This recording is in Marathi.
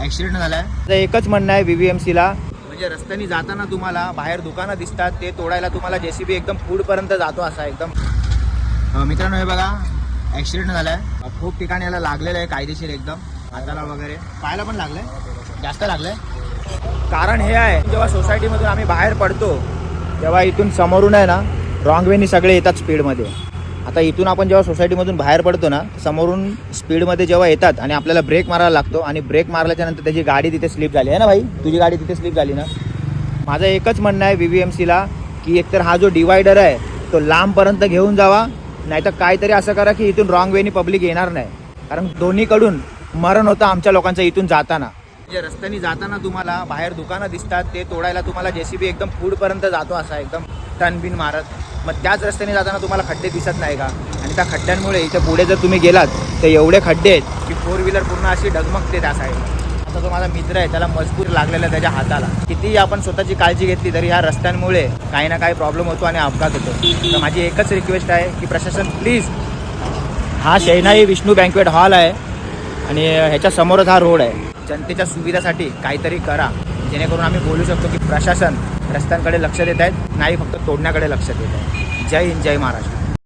ॲक्सिडेंट झालाय. तर एकच म्हणणं आहे व्ही व्ही एम सीला म्हणजे रस्त्याने जाताना तुम्हाला बाहेर दुकानं दिसतात ते तोडायला तुम्हाला जेसीबी एकदम पुढपर्यंत जातो असा एकदम. मित्रांनो हे बघा ॲक्सिडेंट झालाय. खूप ठिकाणी याला लागलेलं आहे कायदेशीर एकदम. हाताला वगैरे. पायाला पण लागलंय. जास्त लागलंय. कारण हे आहे जेव्हा सोसायटीमधून आम्ही बाहेर पडतो तेव्हा इथून समोरून आहे ना रॉंग वेनी सगळे येतात स्पीडमध्ये आता इथून आपण जेव्हा सोसायटीमधून बाहेर पडतो ना समोरून स्पीडमध्ये जेव्हा येतात आणि आपल्याला ब्रेक मारायला लागतो आणि ब्रेक मारल्याच्या नंतर त्याची गाडी तिथे स्लिप झाली. आहे ना भाई? तुझी गाडी तिथे स्लिप झाली ना? माझं एकच म्हणणं आहे व्ही व्ही एम सीला की एकतर हा जो डिवायडर आहे तो लांबपर्यंत घेऊन जावा नाहीतर काहीतरी असं करा की इथून रॉंग वेनी पब्लिक येणार नाही. कारण दोन्हीकडून मरण होतं आमच्या लोकांचं इथून जाताना. म्हणजे रस्त्याने जाताना तुम्हाला बाहेर दुकानं दिसतात ते तोडायला तुम्हाला जेसीबी एकदम फूडपर्यंत जातो असा एकदम टन बिन मारत. मग त्याच रस्त्याने जाताना तुम्हाला खड्डे दिसत नाही का? आणि त्या खड्ड्यांमुळे इथे पुढे जर तुम्ही गेलात तर एवढे खड्डे आहेत की फोर व्हीलर पूर्ण अशी डगमगते त्या साईडला आता जो माझा मित्र आहे त्याला मजबूर लागलेला आहे त्याच्या हाताला. कितीही आपण स्वतःची काळजी घेतली तरी ह्या रस्त्यांमुळे काही ना काही प्रॉब्लेम होतो आणि अपघात होतो. तर माझी एकच रिक्वेस्ट आहे की प्रशासन प्लीज हा शैनाई विष्णू बँकवेट हॉल आहे आणि ह्याच्या समोरच हा रोड आहे. जनतेच्या सुविधासाठी काहीतरी करा. जेणेकरून आम्ही बोलू शकतो की प्रशासन रस्त्यांकडे लक्ष देत आहेत. नाही फक्त तोडण्याकडे लक्ष देत आहेत. जय हिंद जय महाराष्ट्र.